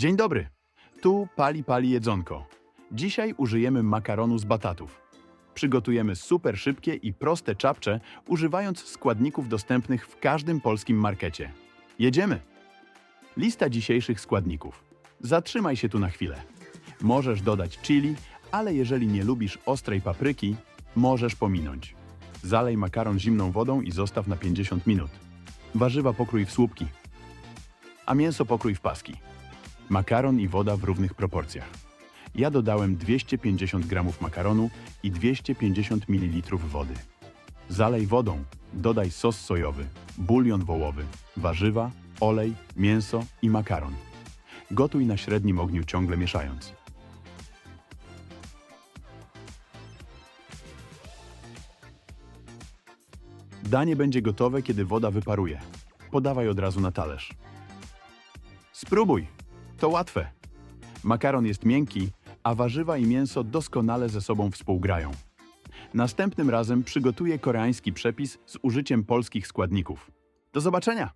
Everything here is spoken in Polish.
Dzień dobry. Tu Pali Pali Jedzonko. Dzisiaj użyjemy makaronu z batatów. Przygotujemy super szybkie i proste czapcze, używając składników dostępnych w każdym polskim markecie. Jedziemy! Lista dzisiejszych składników. Zatrzymaj się tu na chwilę. Możesz dodać chili, ale jeżeli nie lubisz ostrej papryki, możesz pominąć. Zalej makaron zimną wodą i zostaw na 50 minut. Warzywa pokrój w słupki, a mięso pokrój w paski. Makaron i woda w równych proporcjach. Ja dodałem 250 g makaronu i 250 ml wody. Zalej wodą, dodaj sos sojowy, bulion wołowy, warzywa, olej, mięso i makaron. Gotuj na średnim ogniu ciągle mieszając. Danie będzie gotowe, kiedy woda wyparuje. Podawaj od razu na talerz. Spróbuj! To łatwe. Makaron jest miękki, a warzywa i mięso doskonale ze sobą współgrają. Następnym razem przygotuję koreański przepis z użyciem polskich składników. Do zobaczenia!